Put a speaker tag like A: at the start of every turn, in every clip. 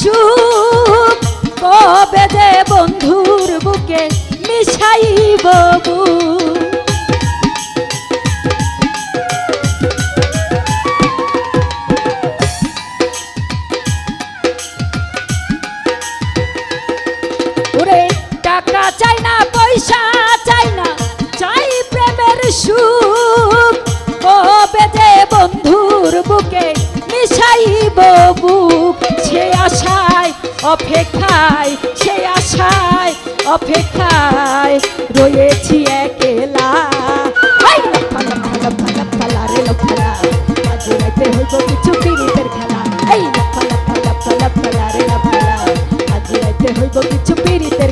A: সুখ। কবে যে বন্ধুর বুকে মিশাইব ওরে টাকা চাই না অপেক্ষায় সে আশায় অপেক্ষায় রয়েছি একেলা। কিছু পীড়িতের খেলা। এই হইব কিছু পীড়িতের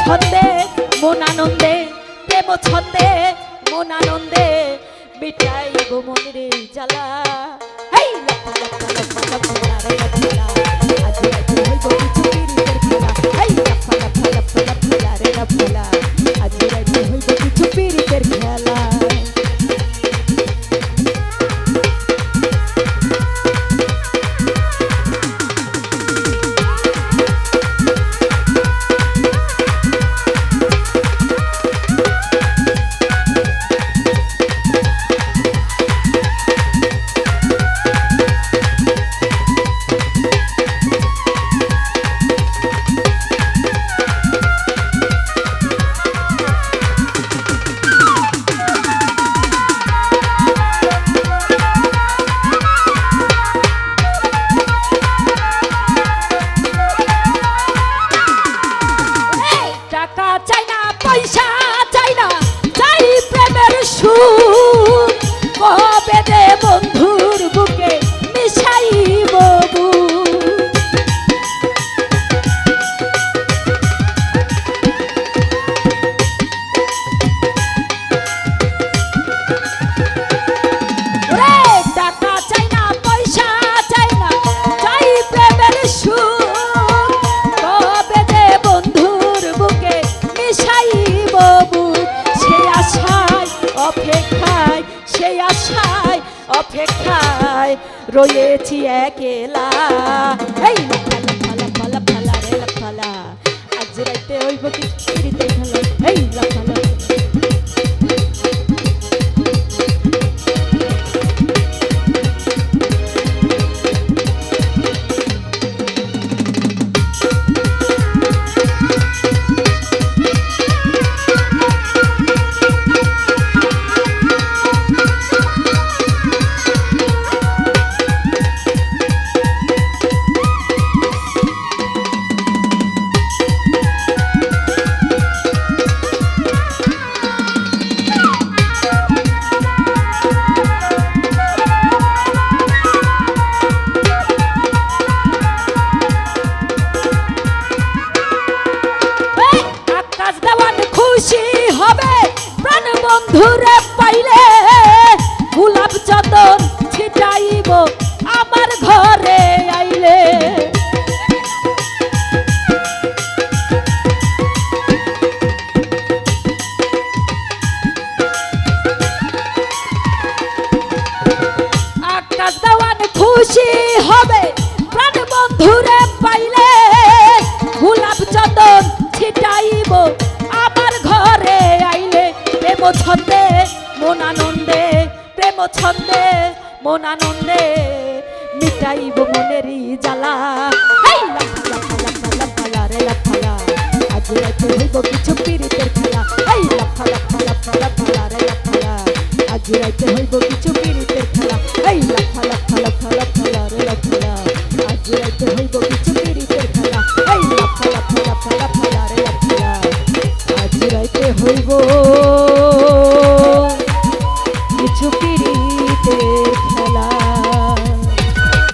A: ছন্দে মন আনন্দে প্রেম ছন্দে মন আনন্দে মিটাইব মনের জ্বালা এই চাই না পয়সা চাই না চাই প্রেমের সুখ। অপেক্ষায় রয়েছি একেলা এই লাফা লাফা লাফা লাফা লা রে লাফা লা। আজ রাইতে হইব কি খুশি হবে। প্রাণ বন্ধুরে পাইলে গোলাপ চন্দন ছিটাইব। আমার ঘরে আইলে প্রেম ছন্দে মন আনন্দে প্রেম ছন্দে মন আনন্দে মিট মিটাইব মনেরই জ্বালা কিছু পীড়িতের খেলা। এই লাফা লাফা লাফা লাফা রে, লাফা আজ রাতে হইব কিছু হইব